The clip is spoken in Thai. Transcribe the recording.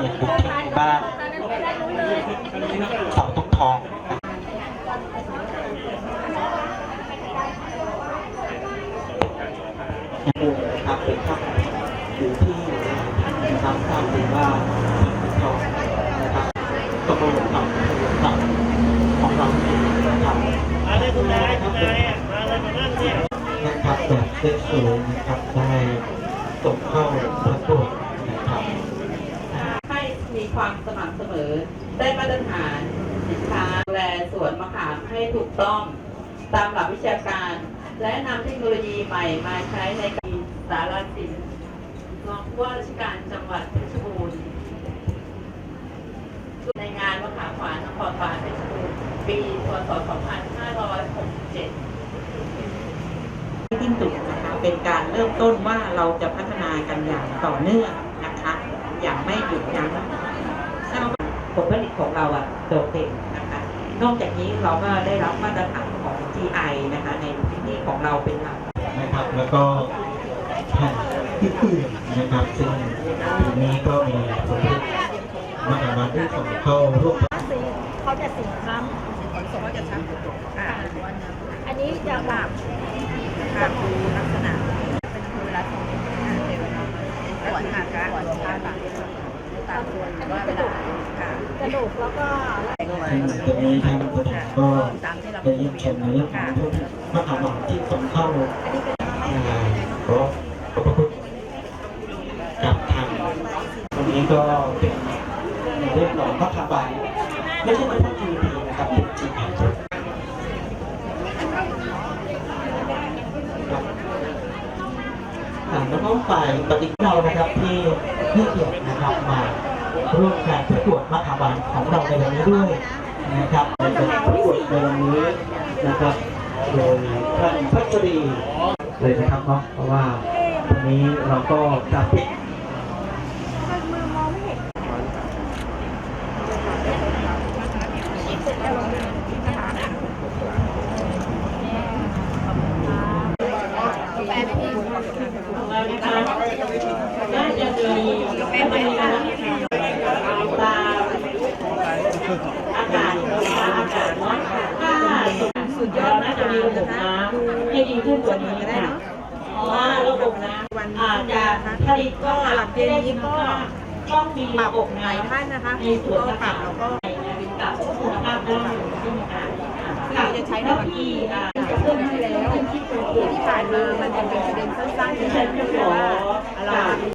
มายังบุกที่บ้านเสาตกทองนะครับเป็นภาพอยู่ที่นะครับทราบดีว่าทองนะครับตกลงกับกับของเราเองนะครับมาเลยคุณนายคุณนายมาเลยมานั่งเนี่ยนะครับแบบเซ็ตสวยนะครับได้ส่งเข้าประกวดนะครับ มีความสม่ำเสมอ ได้มาตรฐานสินค้าดูแลสวนมะขามให้ถูกต้อง ตามหลักวิชาการ และนำเทคโนโลยีใหม่มาใช้ในการสารสินรองผู้ว่าราชการจังหวัดเพชรบูรณ์ในงานมะขามหวานนครบาลเพชรบูรณ์ปีพศ 2567สิ้นสุดนะคะเป็นการเริ่มต้นว่าเราจะพัฒนากันอย่างต่อเนื่อง อย่างไม่หยุดยั้งทราบว่าผลผลิตของเราอะโดดเด่นนะคะ นอกจากนี้เราก็ได้รับมาตรฐานของ GI นะคะในพื้นที่ของเราเป็นหลักนะครับ แล้วก็แผ่นอื่นๆนะครับซึ่งทีนี้ก็มีผลผลิตมหาวันที่ส่งเข้าร่วมเขาจะสีคล้ำขนส่งเขาจะช้ำอ่าอันนี้จะแบบค่ะดูลักษณะเป็นคือเวลาส่งอ่าเดี๋ยวป วดค่ะกะปวดตาตาตาตัวหรือว่าเวลาค่ะกระดูกแล้วก็ซึ่งตรงนี้ทางกระผมก็ได้เยี่ยมชมในเรื่องของผู้มหาวันที่ส่งเข้าอ่าขอขอบพระคุณกับทางตรงนี้ก็เป็นในเรื่องของมหาวันไม่ใช่เฉพาะ GDP นะครับเป็น อ่าแล้วก็ฝ่ายปฏิบัติเรานะครับที่ให้เกียรตินะครับมาร่วมการประกวดมหาวันของเราในวันนี้ด้วยนะครับในการประกวดในวันนี้นะครับโดยท่านพัชรีเลยนะครับเนาะเพราะว่าวันนี้เราก็จะปิด น่าจะมีไม่เป็นตามอากาศอากาศเนาะถ้าสุดยอดน่าจะมีระบบน้ำให้ดีขึ้นกว่านี้ค่ะเพราะว่าระบบน้ำอาจจะผลิตก็หลักเกณฑ์นี้ก็ต้องมีระบบน้ำท่านนะคะในส่วนต่างๆแล้วก็เป็นกับคุณภาพได้ใช่ไหมคะเราจะใช้ในที่อ่าเพิ่มให้แล้วที่ ที่ผ่าน มามันจะเป็นประเด็นสั้นๆที่ฉันนจะจะขบออกว่าเรา